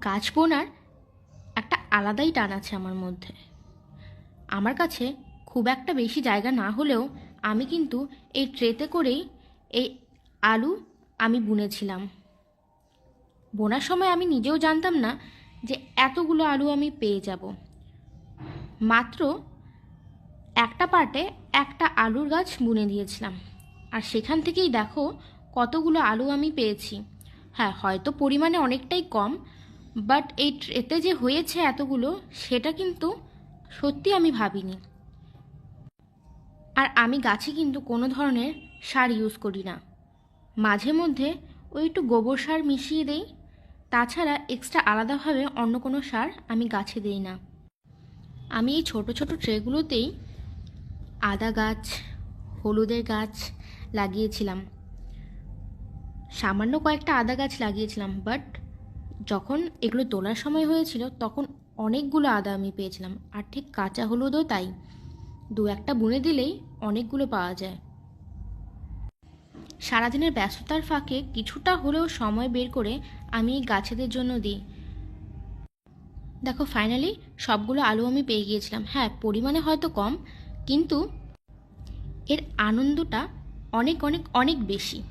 গাছ বোনার একটা আলাদাই টান আছে আমার মধ্যে। আমার কাছে খুব একটা বেশি জায়গা না হলেও আমি কিন্তু এই ট্রেতে করেই এই আলু আমি বুনেছিলাম। বোনার সময় আমি নিজেও জানতাম না যে এতগুলো আলু আমি পেয়ে যাব। মাত্র একটা পার্টে একটা আলুর গাছ বুনে দিয়েছিলাম। আর সেখান থেকেই দেখো কতগুলো আলু আমি পেয়েছি। হ্যাঁ হয়তো পরিমাণে অনেকটাই কম বাট এই ট্রেতে যে হয়েছে এতগুলো, সেটা কিন্তু সত্যি আমি ভাবিনি। আর আমি গাছে কিন্তু কোনো ধরনের সার ইউজ করি না। মাঝে মধ্যে ওই একটু গোবর সার মিশিয়ে দেই, তাছাড়া এক্সট্রা আলাদাভাবে অন্য কোনো সার আমি গাছে দিই না। আমি এই ছোট ছোট ট্রেগুলোতেই আদা গাছ, হলুদের গাছ লাগিয়েছিলাম। সামান্য কয়েকটা আদা গাছ লাগিয়েছিলাম বাট যখন এগুলো তোলার সময় হয়েছিল, তখন অনেকগুলো আদা আমি পেয়েছিলাম। আর ঠিক কাঁচা হলুদও তাই। দু একটা বুনে দিলেই অনেকগুলো পাওয়া যায়। সারাদিনের ব্যস্ততার ফাঁকে কিছুটা হলেও সময় বের করে আমি গাছেদের জন্য দিই। দেখো ফাইনালি সবগুলো আলু আমি পেয়ে গিয়েছিলাম। হ্যাঁ পরিমাণে হয়তো কম, কিন্তু এর আনন্দটা অনেক অনেক অনেক বেশি।